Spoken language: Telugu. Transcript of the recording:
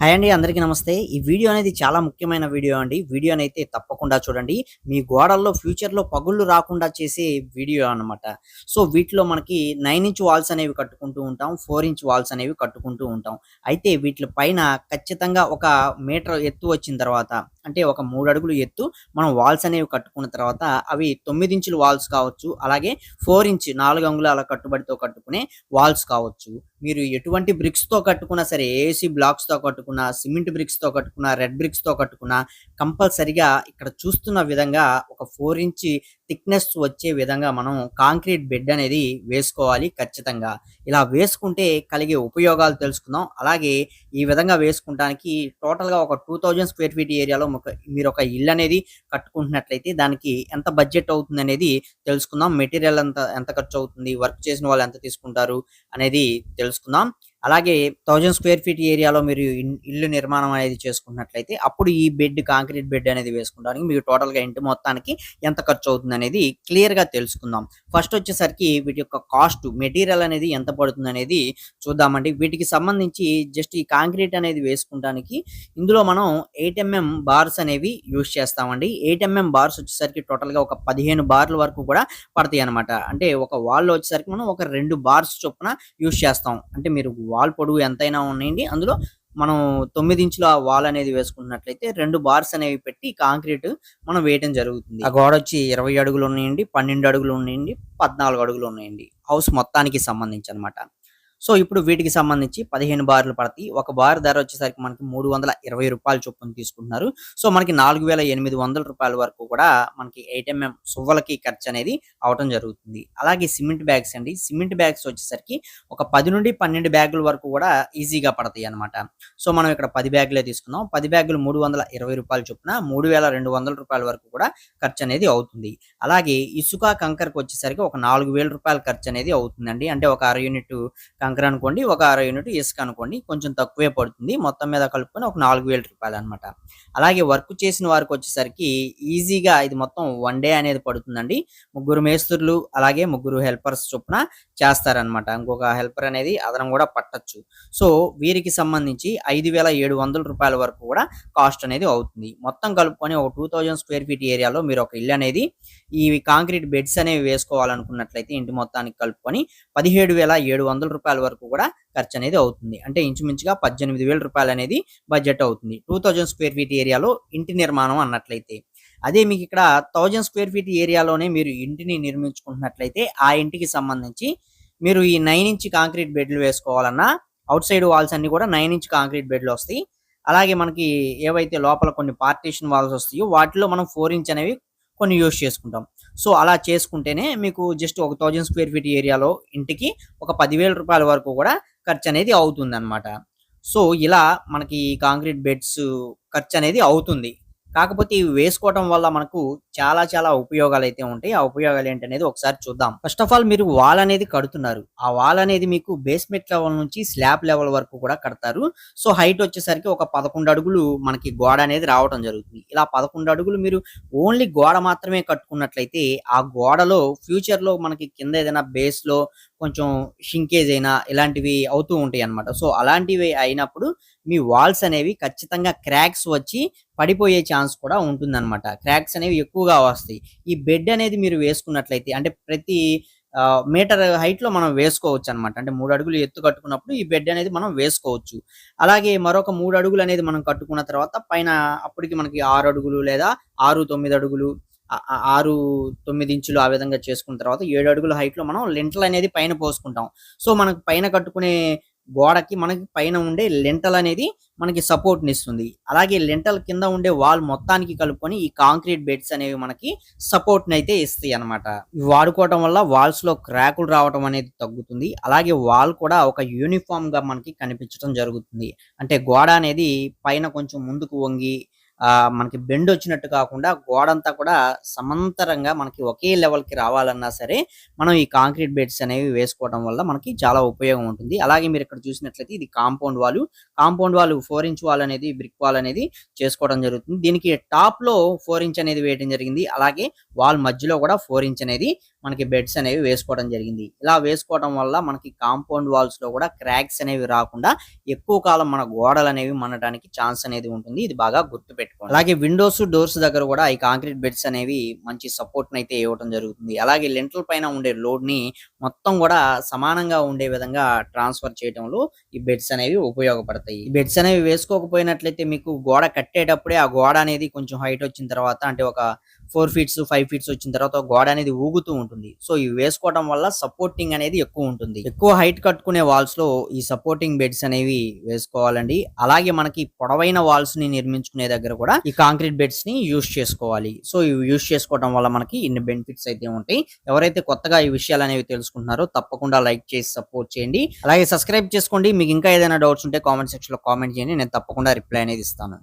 హాయ్ అండి అందరికీ నమస్తే. ఈ వీడియో అనేది చాలా ముఖ్యమైన వీడియో అండి. వీడియోని అయితే తప్పకుండా చూడండి. మీ గోడల్లో ఫ్యూచర్లో పగుళ్ళు రాకుండా చేసే వీడియో అన్నమాట. సో వీటిలో మనకి నైన్ ఇంచ్ వాల్స్ అనేవి కట్టుకుంటూ ఉంటాం ఫోర్ ఇంచ్ వాల్స్ అనేవి కట్టుకుంటూ ఉంటాం. అయితే వీటి పైన ఖచ్చితంగా ఒక మీటర్ ఎత్తు వచ్చిన తర్వాత అంటే ఒక మూడు అడుగులు ఎత్తు మనం వాల్స్ అనేవి కట్టుకున్న తర్వాత అవి తొమ్మిది ఇంచుల వాల్స్ కావచ్చు అలాగే ఫోర్ ఇంచ్ నాలుగు అంగుళాల కట్టుబడితో కట్టుకునే వాల్స్ కావచ్చు. మీరు ఎటువంటి బ్రిక్స్తో కట్టుకున్నా సరే ఏసీ బ్లాక్స్తో కట్టుకున్నా సిమెంట్ బ్రిక్స్తో కట్టుకున్నా రెడ్ బ్రిక్స్తో కట్టుకున్నా కంపల్సరిగా ఇక్కడ చూస్తున్న విధంగా ఒక ఫోర్ ఇంచి థిక్నెస్ వచ్చే విధంగా మనం కాంక్రీట్ బెడ్ అనేది వేసుకోవాలి ఖచ్చితంగా. ఇలా వేసుకుంటే కలిగే ఉపయోగాలు తెలుసుకుందాం. అలాగే ఈ విధంగా వేసుకుంటానికి టోటల్గా ఒక టూ థౌజండ్ స్క్వేర్ ఫీట్ ఏరియాలో మీరు ఒక ఇల్లు అనేది కట్టుకుంటున్నట్లయితే దానికి ఎంత బడ్జెట్ అవుతుంది అనేది తెలుసుకుందాం. మెటీరియల్ ఎంత ఎంత ఖర్చు అవుతుంది? వర్క్ చేసిన వాళ్ళు ఎంత తీసుకుంటారు? అనేది తెలుసుకుందాం. అలాగే థౌజండ్ స్క్వేర్ ఫీట్ ఏరియాలో మీరు ఇల్లు నిర్మాణం అనేది చేసుకున్నట్లయితే అప్పుడు ఈ బెడ్ కాంక్రీట్ బెడ్ అనేది వేసుకోవడానికి మీకు టోటల్గా ఇంటి మొత్తానికి ఎంత ఖర్చు అవుతుంది అనేది క్లియర్గా తెలుసుకుందాం. ఫస్ట్ వచ్చేసరికి వీటి యొక్క కాస్ట్ మెటీరియల్ అనేది ఎంత పడుతుంది అనేది చూద్దామండి. వీటికి సంబంధించి జస్ట్ ఈ కాంక్రీట్ అనేది వేసుకోవడానికి ఇందులో మనం ఎయిట్ ఎంఎం బార్స్ అనేవి యూజ్ చేస్తామండి. ఎయిట్ ఎంఎం బార్స్ వచ్చేసరికి టోటల్గా ఒక పదిహేను బార్ల వరకు కూడా పడతాయి అనమాట అంటే ఒక వాల్ వచ్చేసరికి మనం ఒక రెండు బార్స్ చొప్పున యూజ్ చేస్తాం. అంటే మీరు వాల్ పొడవు ఎంతైనా ఉన్నాయండి. అందులో మనం తొమ్మిది ఇంచుల వాల్ అనేది వేసుకున్నట్లయితే రెండు బార్స్ అనేవి పెట్టి కాంక్రీట్ మనం వేయటం జరుగుతుంది. ఆ గోడ వచ్చి ఇరవై అడుగులు ఉన్నాయండి పన్నెండు అడుగులు ఉన్నాయండి పద్నాలుగు అడుగులు ఉన్నాయండి. హౌస్ మొత్తానికి సంబంధించి అన్నమాట సో ఇప్పుడు వీటికి సంబంధించి పదిహేను బార్లు పడతాయి. ఒక బార్ ధర వచ్చేసరికి మనకి మూడు వందల ఇరవై రూపాయలు చొప్పున తీసుకుంటున్నారు. సో మనకి నాలుగు వేల ఎనిమిది వందల రూపాయల వరకు కూడా మనకి ఎయిట్ ఎంఎం సువ్వలకి ఖర్చు అనేది అవటం జరుగుతుంది. అలాగే సిమెంట్ బ్యాగ్స్ అండి. సిమెంట్ బ్యాగ్స్ వచ్చేసరికి ఒక పది నుండి పన్నెండు బ్యాగుల వరకు కూడా ఈజీగా పడతాయి అన్నమాట. సో మనం ఇక్కడ పది బ్యాగులే తీసుకుందాం. పది బ్యాగులు మూడు వందల ఇరవై రూపాయల చొప్పున మూడు వేల రెండు వందల రూపాయల వరకు కూడా ఖర్చు అనేది అవుతుంది. అలాగే ఇసుక కంకర్కి వచ్చేసరికి ఒక నాలుగు వేల రూపాయల ఖర్చు అనేది అవుతుందండి. అంటే ఒక అర యూనిట్ కంకర అనుకోండి ఒక అర యూనిట్ ఇసుక అనుకోండి కొంచెం తక్కువే పడుతుంది. మొత్తం మీద కలుపుకొని ఒక నాలుగు వేల రూపాయలు అనమాట అలాగే వర్క్ చేసిన వారికి వచ్చేసరికి ఈజీగా ఇది మొత్తం వన్ డే అనేది పడుతుందండి. ముగ్గురు మేస్త్రులు అలాగే ముగ్గురు హెల్పర్స్ చొప్పున చేస్తారనమాట ఇంకొక హెల్పర్ అనేది అదనం కూడా పట్టచ్చు. సో వీరికి సంబంధించి ఐదు వేల ఏడు వందల రూపాయల వరకు కూడా కాస్ట్ అనేది అవుతుంది. మొత్తం కలుపుకొని ఒక టూ థౌజండ్ స్క్వేర్ ఫీట్ ఏరియాలో మీరు ఒక ఇల్లు అనేది ఈ కాంక్రీట్ బెడ్స్ అనేవి వేసుకోవాలనుకున్నట్లయితే ఇంటి మొత్తానికి కలుపుకొని పదిహేడు వేల ఏడు వందల రూపాయల వరకు కూడా ఖర్చు అనేది అవుతుంది. అంటే ఇంచుమించుగా పద్దెనిమిది వేల రూపాయలు అనేది బడ్జెట్ అవుతుంది. టూ థౌజండ్ స్క్వేర్ ఫీట్ ఏరియాలో ఇంటి నిర్మాణం అన్నట్లయితే. అదే మీకు ఇక్కడ థౌజండ్ స్క్వేర్ ఫీట్ ఏరియాలోనే మీరు ఇంటిని నిర్మించుకుంటున్నట్లయితే ఆ ఇంటికి సంబంధించి మీరు ఈ నైన్ ఇంచ్ కాంక్రీట్ బెడ్లు వేసుకోవాలన్నా అవుట్ సైడ్ వాల్స్ అన్ని కూడా నైన్ ఇంచ్ కాంక్రీట్ బెడ్లు వస్తాయి. అలాగే మనకి ఏవైతే లోపల కొన్ని పార్టీషన్ వాల్స్ వస్తాయో వాటిలో మనం ఫోర్ ఇంచ్ అనేవి కొన్ని యూస్ చేసుకుంటాం. సో అలా చేసుకుంటేనే మీకు జస్ట్ ఒక థౌజండ్ స్క్వేర్ ఫీట్ ఏరియాలో ఇంటికి ఒక పదివేల రూపాయల వరకు కూడా ఖర్చు అనేది అవుతుంది సో ఇలా మనకి కాంక్రీట్ బెడ్స్ ఖర్చు అనేది అవుతుంది. కాకపోతే ఇవి వేసుకోవడం వల్ల మనకు చాలా చాలా ఉపయోగాలు అయితే ఉంటాయి. ఆ ఉపయోగాలు ఏంటనేది ఒకసారి చూద్దాం. ఫస్ట్ ఆఫ్ ఆల్ మీరు వాల్ అనేది కడుతున్నారు. ఆ వాల్ అనేది మీకు బేస్మెంట్ లెవెల్ నుంచి స్లాబ్ లెవెల్ వరకు కూడా కడతారు. సో హైట్ వచ్చేసరికి ఒక పదకొండు అడుగులు మనకి గోడ అనేది రావడం జరుగుతుంది. ఇలా పదకొండు అడుగులు మీరు ఓన్లీ గోడ మాత్రమే కట్టుకున్నట్లయితే ఆ గోడలో ఫ్యూచర్లో మనకి కింద ఏదైనా బేస్లో కొంచెం షింకేజ్ అయినా ఇలాంటివి అవుతూ ఉంటాయి అన్నమాట. సో అలాంటివి అయినప్పుడు మీ వాల్స్ అనేవి ఖచ్చితంగా క్రాక్స్ వచ్చి పడిపోయే ఛాన్స్ కూడా ఉంటుందన్నమాట. క్రాక్స్ అనేవి ఎక్కువగా వస్తాయి. ఈ బెడ్ అనేది మీరు వేసుకున్నట్లయితే అంటే ప్రతి మీటర్ హైట్లో మనం వేసుకోవచ్చు అనమాట అంటే మూడు అడుగులు ఎత్తు కట్టుకున్నప్పుడు ఈ బెడ్ అనేది మనం వేసుకోవచ్చు. అలాగే మరొక మూడు అడుగులు అనేది మనం కట్టుకున్న తర్వాత పైన అప్పటికి మనకి ఆరు అడుగులు లేదా ఆరు తొమ్మిది అడుగులు ఆరు తొమ్మిది ఇంచులు ఆ విధంగా చేసుకున్న తర్వాత ఏడు అడుగుల హైట్లో మనం లెంటల్ అనేది పైన పోసుకుంటాం. సో మనకు పైన కట్టుకునే గోడకి మనకి పైన ఉండే లెంటల్ అనేది మనకి సపోర్ట్ ఇస్తుంది. అలాగే లెంటల్ కింద ఉండే వాల్ మొత్తానికి కలుపుకొని ఈ కాంక్రీట్ బెడ్స్ అనేవి మనకి సపోర్ట్ అయితే ఇస్తాయి అన్నమాట. వాడుకోవటం వల్ల వాల్స్లో క్రాకులు రావటం అనేది తగ్గుతుంది. అలాగే వాల్ కూడా ఒక యూనిఫామ్గా మనకి కనిపించడం జరుగుతుంది. అంటే గోడ అనేది పైన కొంచెం ముందుకు వంగి మనకి బెండ్ వచ్చినట్టు కాకుండా గోడంతా కూడా సమాంతరంగా మనకి ఒకే లెవెల్కి రావాలన్నా సరే మనం ఈ కాంక్రీట్ బెడ్స్ అనేవి వేసుకోవడం వల్ల మనకి చాలా ఉపయోగం ఉంటుంది. అలాగే మీరు ఇక్కడ చూసినట్లయితే ఇది compound wall. Compound wall four inch wall అనేది బ్రిక్ వాల్ అనేది చేసుకోవడం జరుగుతుంది. దీనికి టాప్లో ఫోర్ ఇంచ్ అనేది వేయడం జరిగింది. అలాగే వాల్ మధ్యలో కూడా ఫోర్ ఇంచ్ అనేది మనకి బెడ్స్ అనేవి వేసుకోవడం జరిగింది. ఇలా వేసుకోవడం వల్ల మనకి కాంపౌండ్ వాల్స్లో కూడా క్రాక్స్ అనేవి రాకుండా ఎక్కువ కాలం మన గోడలు అనేవి మనడానికి ఛాన్స్ అనేది ఉంటుంది. ఇది బాగా గుర్తు పెట్టుకోండి. అలాగే విండోస్ డోర్స్ దగ్గర కూడా ఈ కాంక్రీట్ బెడ్స్ అనేవి మంచి సపోర్ట్ అయితే ఇవ్వడం జరుగుతుంది. అలాగే లెంటల్ పైన ఉండే లోడ్ని మొత్తం కూడా సమానంగా ఉండే విధంగా ట్రాన్స్ఫర్ చేయడంలో ఈ బెడ్స్ అనేవి ఉపయోగపడతాయి. ఈ బెడ్స్ అనేవి వేసుకోకపోయినట్లయితే మీకు గోడ కట్టేటప్పుడే ఆ గోడ అనేది కొంచెం హైట్ వచ్చిన తర్వాత అంటే ఒక ఫోర్ ఫీట్స్ ఫైవ్ ఫీట్స్ వచ్చిన తర్వాత గోడ అనేది ఊగుతూ ఉంటుంది. సో ఇవి వేసుకోవడం వల్ల సపోర్టింగ్ అనేది ఎక్కువ ఉంటుంది. ఎక్కువ హైట్ కట్టుకునే వాల్స్లో ఈ సపోర్టింగ్ బెడ్స్ అనేవి వేసుకోవాలండి. అలాగే మనకి పొడవైన వాల్స్ని నిర్మించుకునే దగ్గర కూడా ఈ కాంక్రీట్ బెడ్స్ని యూస్ చేసుకోవాలి. సో ఇవి యూస్ చేసుకోవడం వల్ల మనకి ఇన్ని బెనిఫిట్స్ అయితే ఉంటాయి. ఎవరైతే కొత్తగా ఈ విషయాలు అనేవి తెలుసుకుంటున్నారో తప్పకుండా లైక్ చేసి సపోర్ట్ చేయండి. అలాగే సబ్స్క్రైబ్ చేసుకోండి. మీకు ఇంకా ఏదైనా డౌట్స్ ఉంటే కామెంట్ సెక్షన్లో కామెంట్ చేయండి. నేను తప్పకుండా రిప్లై అనేది ఇస్తాను.